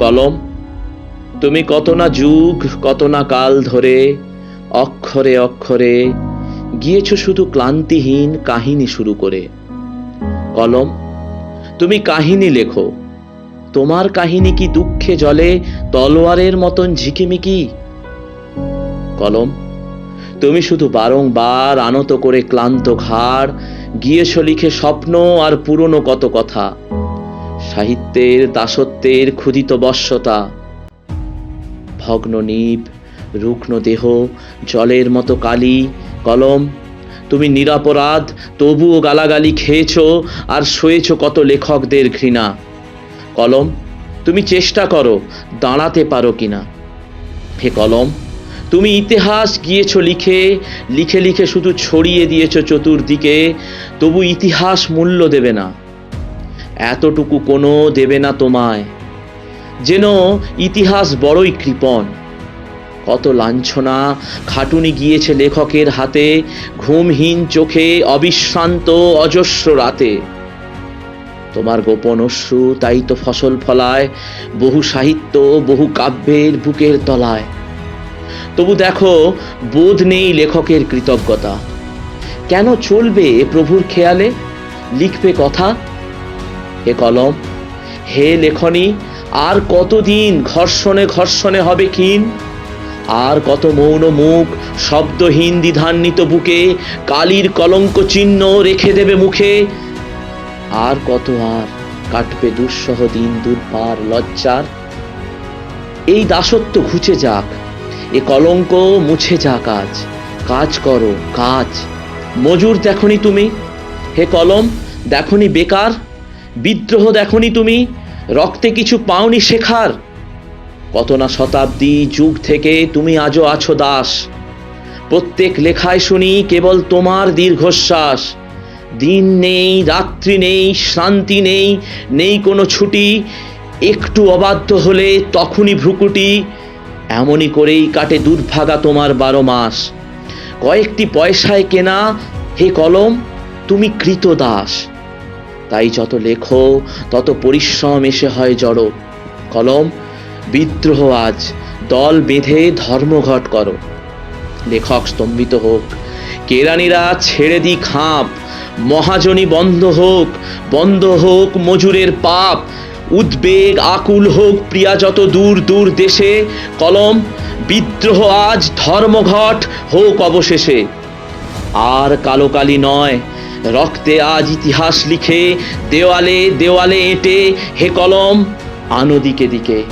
কলম তুমি কত না যুগ, কত না কাল ধরে অক্ষরে অক্ষরে গিয়েছ শুধু ক্লান্তিহীন কাহিনী শুরু করে। কলম, তুমি কাহিনী লেখো। তোমার কাহিনী কি দুঃখে জলে তলোয়ারের মতন ঝিকিমিকি? কলম, তুমি শুধু বারংবার আনত করে ক্লান্ত ঘাড়, গিয়েছ লিখে স্বপ্ন আর পুরনো কত কথা। সাহিত্যের দাসত্বের ক্ষুদিত বশ্যতা ভগ্ন নীপ রুগ্ন দেহ, জলের মতো কালি, কলম, তুমি নিরাপরাধ, তবুও গালাগালি খেয়েছ আর সয়েছ কত লেখকদের ঘৃণা। কলম, তুমি চেষ্টা করো, দাঁড়াতে পারো কিনা। হে কলম, তুমি ইতিহাস গিয়েছ লিখে লিখে লিখে শুধু ছড়িয়ে দিয়েছ চতুর্দিকে, তবু ইতিহাস মূল্য দেবে না। এতটুকু কোনো দেবে না তোমায়। যেন ইতিহাস বড়ই কৃপণ। কত লাঞ্ছনা খাটুনি গিয়েছে লেখকের হাতে, ঘুমহীন চোখে অবিশ্রান্ত অজস্র রাতে। তোমার গোপন অশ্রু তাই তো ফসল ফলায়, বহু সাহিত্য, বহু কাব্যের বুকের তলায়। তবু দেখো, বোধ নেই লেখকের কৃতজ্ঞতা। কেন চলবে প্রভুর খেয়ালে? লিখবে কথা? হে কলম। হে লেখনী, আর কতদিন ঘর্ষণে ঘর্ষণে হবে ক্ষীণ? আর কত মৌন মুখ শব্দহীন দ্বিধান্বিত বুকে কালির কলঙ্ক চিহ্ন রেখে দেবে মুখে? আর কত আর কাটবে দুঃসহ দিন দুর্বার লজ্জার? এই দাসত্ব ঘুচে যাক, এ কলঙ্ক মুছে যাক আজ। কাজ করো, কাজ। মজুর দেখনি তুমি। হে কলম, দেখনি বেকার। বিদ্রোহ দেখনি তুমি? রক্তে কিছু পাওনি শেখার? কত না শতাব্দী যুগ থেকে তুমি আজও আছো দাস। প্রত্যেক লেখায় শুনি কেবল তোমার দীর্ঘশ্বাস। দিন নেই, রাত্রি নেই, শান্তি নেই নেই কোনো ছুটি। একটু অবাধ্য হলে তখনই ভ্রুকুটি। এমনই করেই কাটে দুর্ভাগা তোমার বারো মাস। কয়েকটি পয়সায় কেনা হে কলম, তুমি কৃত দাস তাই যত লেখো, তত পরিশ্রম এসে হয় জড়ো। কলম, বিদ্রোহ আজ, দল বেঁধে ধর্মঘট করো। লেখক স্তম্ভিত হোক, কেরানিরা ছেড়ে দি খাপ, মহাজনী বন্ধ হোক বন্ধ হোক মজুরের পাপ, উদ্বেগ আকুল হোক প্রিয়া যত দূর দূর দেশে, কলম, বিদ্রোহ আজ ধর্মঘট হোক অবশেষে। আর কালো কালি নয় রক্তে আজ ইতিহাস লিখে দেওয়ালে দেওয়ালে এঁটে হে কলম আনো দিকে দিকে।